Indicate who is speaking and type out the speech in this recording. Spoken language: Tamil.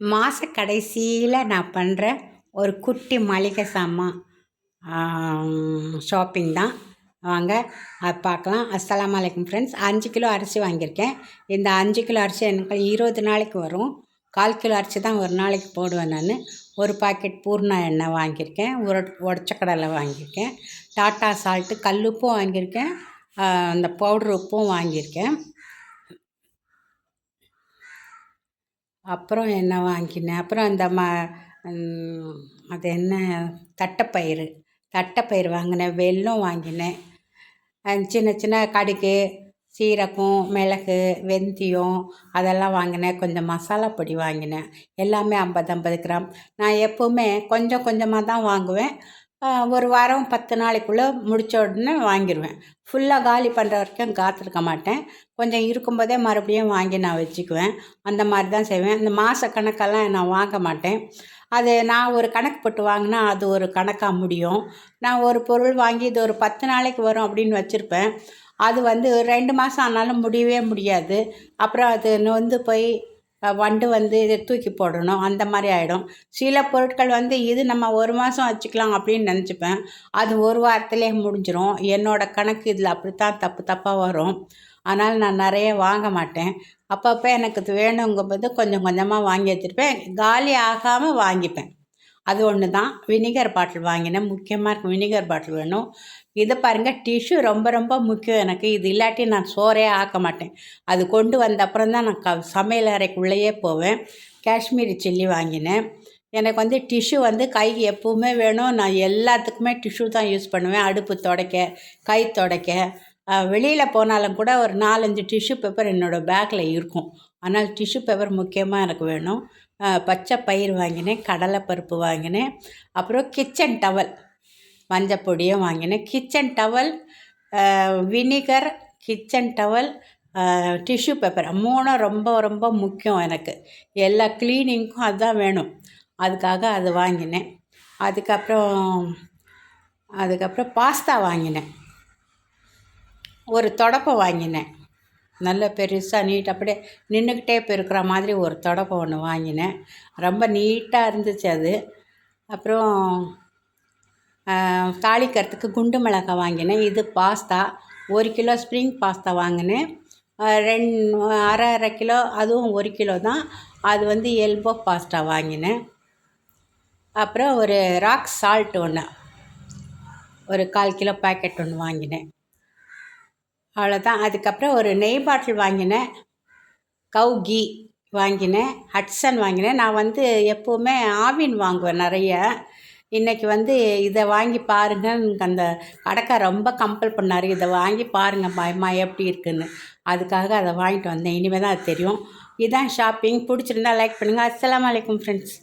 Speaker 1: மாத கடைசியில் நான் பண்ணுற ஒரு குட்டி மளிகை சாமான் ஷாப்பிங் தான். வாங்க அது பார்க்கலாம். அஸ்லாம் வலைக்கம் ஃப்ரெண்ட்ஸ் அஞ்சு கிலோ அரிசி வாங்கியிருக்கேன். இந்த அஞ்சு கிலோ அரிசி எனக்கு இருபது நாளைக்கு வரும். கால் கிலோ அரிசி தான் ஒரு நாளைக்கு போடுவேன் நான். ஒரு பாக்கெட் பூர்ணா எண்ணெய் வாங்கியிருக்கேன். உர உடச்ச கடலை வாங்கியிருக்கேன். டாட்டா சால்ட்டு கல்லுப்பும் வாங்கியிருக்கேன். அந்த பவுட்ரு உப்பும் வாங்கியிருக்கேன். அப்புறம் என்ன வாங்கினேன்? அப்புறம் இந்த ம அது என்ன? தட்டைப்பயிறு. தட்டைப்பயிறு வாங்கினேன். வெல்லம் வாங்கினேன். சின்ன சின்ன கடுகு சீரகம் மிளகு வெந்தயம் அதெல்லாம் வாங்கினேன். கொஞ்சம் மசாலா பொடி வாங்கினேன். எல்லாமே ஐம்பது ஐம்பது கிராம். நான் எப்போவுமே கொஞ்சம் கொஞ்சமாக தான் வாங்குவேன். ஒரு வாரம் பத்து நாளைக்குள்ளே முடித்த உடனே வாங்கிடுவேன் ஃபுல்லாக காலி பண்ணுற வரைக்கும் காத்திருக்க மாட்டேன். கொஞ்சம் இருக்கும்போதே மறுபடியும் வாங்கி நான் வச்சுக்குவேன். அந்த மாதிரி தான் செய்வேன். இந்த மாத கணக்கெல்லாம் நான் வாங்க மாட்டேன். அது நான் ஒரு கணக்கு போட்டு வாங்கினா அது ஒரு கணக்காக முடியும். நான் ஒரு பொருள் வாங்கி இது ஒரு பத்து நாளைக்கு வரும் அப்படின்னு வச்சுருப்பேன். அது வந்து ரெண்டு மாதம் ஆனாலும் முடியவே முடியாது. அப்புறம் அது வந்து போய் வண்டு வந்து இதை தூக்கி போடணும். அந்த மாதிரி ஆகிடும் சில பொருட்கள் வந்து இது நம்ம ஒரு மாதம் வச்சுக்கலாம் அப்படின்னு நினச்சிப்பேன். அது ஒரு வாரத்திலே முடிஞ்சிடும் என்னோடய கணக்கு இதில் அப்படித்தான் தப்பு தப்பாக வரும். ஆனால் நான் நிறைய வாங்க மாட்டேன். அப்பப்போ எனக்கு இது வேணுங்கும்போது கொஞ்சம் கொஞ்சமாக வாங்கி வச்சுருப்பேன். காலி ஆகாமல் வாங்கிப்பேன். அது ஒன்று தான். வினிகர் பாட்டில் வாங்கினேன் முக்கியமாக இருக்கும் வினிகர் பாட்டில் வேணும். இதை பாருங்கள் டிஷ்யூ ரொம்ப ரொம்ப முக்கியம் எனக்கு. இது இல்லாட்டி நான் சோறே ஆக்க மாட்டேன். அது கொண்டு வந்த அப்புறம் தான் நான் க சமையல் அறைக்குள்ளேயே போவேன். காஷ்மீரி சில்லி வாங்கினேன். எனக்கு வந்து டிஷ்யூ வந்து கைக்கு எப்போவுமே வேணும். நான் எல்லாத்துக்குமே டிஷ்யூ தான் யூஸ் பண்ணுவேன். அடுப்பு துடைக்க கை துடைக்க. வெளியில் போனாலும் கூட ஒரு நாலஞ்சு டிஷ்யூ பேப்பர் என்னோடய பேக்கில் இருக்கும். ஆனால் டிஷ்யூ பேப்பர் முக்கியமாக எனக்கு வேணும். பச்சை பயிர் வாங்கினேன் கடலை பருப்பு வாங்கினேன் அப்புறம் கிச்சன் டவல் மஞ்சப்பொடியும் வாங்கினேன். Kitchen towel vinegar kitchen towel tissue paper மூணும் ரொம்ப ரொம்ப முக்கியம் எனக்கு. எல்லா க்ளீனிங்க்கும் அதுதான் வேணும். அதுக்காக அது வாங்கினேன். அதுக்கப்புறம் அதுக்கப்புறம் பாஸ்தா வாங்கினேன். ஒரு தொடப்பை வாங்கினேன். நல்ல பெருசாக நீட் அப்படியே நின்றுக்கிட்டே இருக்கிற மாதிரி ஒரு தொடப்பை ஒன்று வாங்கினேன். ரொம்ப நீட்டாக இருந்துச்சு அது. அப்புறம் தாளிக்கிறதுக்கு குண்டு மிளகாய் வாங்கினேன். இது பாஸ்தா. ஒரு கிலோ ஸ்ப்ரிங் பாஸ்தா வாங்கினேன். ரெண் அரை அரை கிலோ அதுவும் ஒரு கிலோ தான். அது வந்து எல்போ பாஸ்தா வாங்கினேன். அப்புறம் ஒரு ராக் சால்ட் ஒன்று ஒரு கால் கிலோ பேக்கெட் ஒன்று வாங்கினேன். அவ்வளோதான் அதுக்கப்புறம் ஒரு நெய் பாட்டில் வாங்கினேன். கவு கீ வாங்கினேன். ஹட்சன் வாங்கினேன். நான் வந்து எப்போவுமே ஆவின் வாங்குவேன் நிறைய. இன்றைக்கி வந்து இதை வாங்கி பாருங்கள் அந்த கடைக்கார் ரொம்ப கம்பல் பண்ணார். இதை வாங்கி பாருங்கள் பயமா எப்படி இருக்குன்னு. அதுக்காக அதை வாங்கிட்டு வந்தேன். இனிமேல் தான் அது தெரியும். இதுதான் ஷாப்பிங் பிடிச்சிருந்தா லைக் பண்ணுங்கள் அஸ்லாம் வலைக்கம் ஃப்ரெண்ட்ஸ்